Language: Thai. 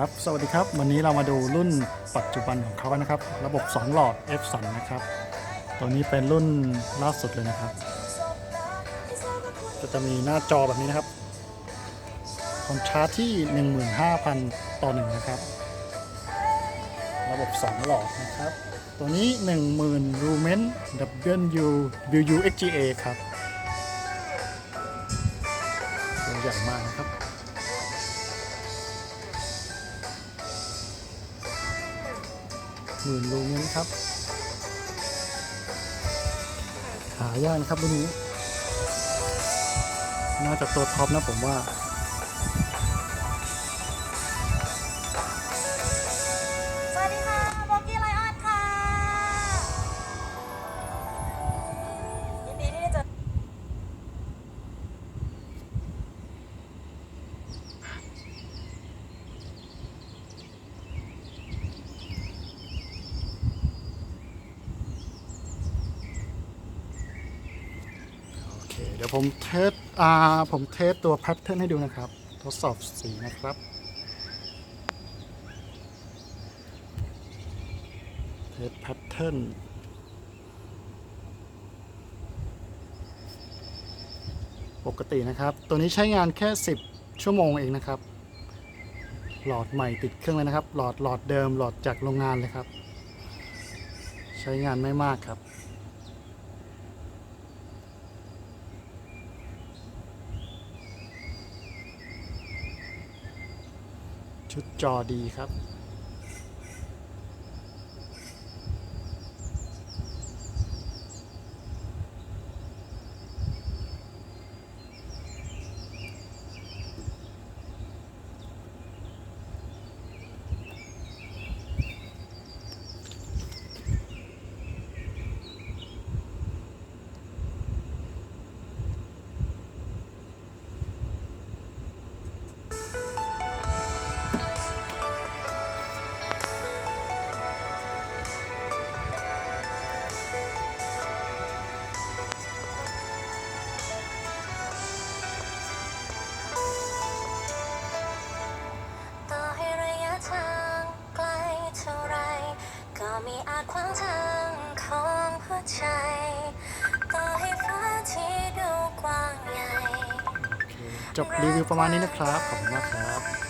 ครับ สวัสดีครับ วันนี้เรามาดูรุ่นปัจจุบันของเขานนะครับ ระบบ 2 หลอด F 2นะครับ ตัวนี้เป็นรุ่นล่าสุดเลยนะครับก็จะมีหน้าจอแบบนี้นะครับคอนทราสที่ 15,000 ต่อ 1 นะครับ ระบบ 2 หลอดนะครับ ตัวนี้ 10,000 lumen W WU XGA ครับตัวใหญ่มากนะครับ หมื่นลูเมนครับ หายากนะครับรุ่นนี้ น่าจะตัวท็อปนะผมว่า เคเดี๋ยวผมเทสอ่าผมเทสตัวแพทเทิร์นให้ดูนะครับ ทดสอบสีนะครับเทสแพทเทิร์นปกตินะครับ ตัวนี้ใช้งานแค่ 10 ชั่วโมงเองนะครับ หลอดใหม่ติดเครื่องเลยนะครับ หลอดหลอดเดิมหลอดจากโรงงานเลยครับ ใช้งานไม่มากครับ ชุดจอดีครับ อาจขวางทางของหัวใจ ต่อให้ฟ้าที่ดูกว้างใหญ่ จบรีวิวประมาณนี้นะครับ ขอบคุณมากครับ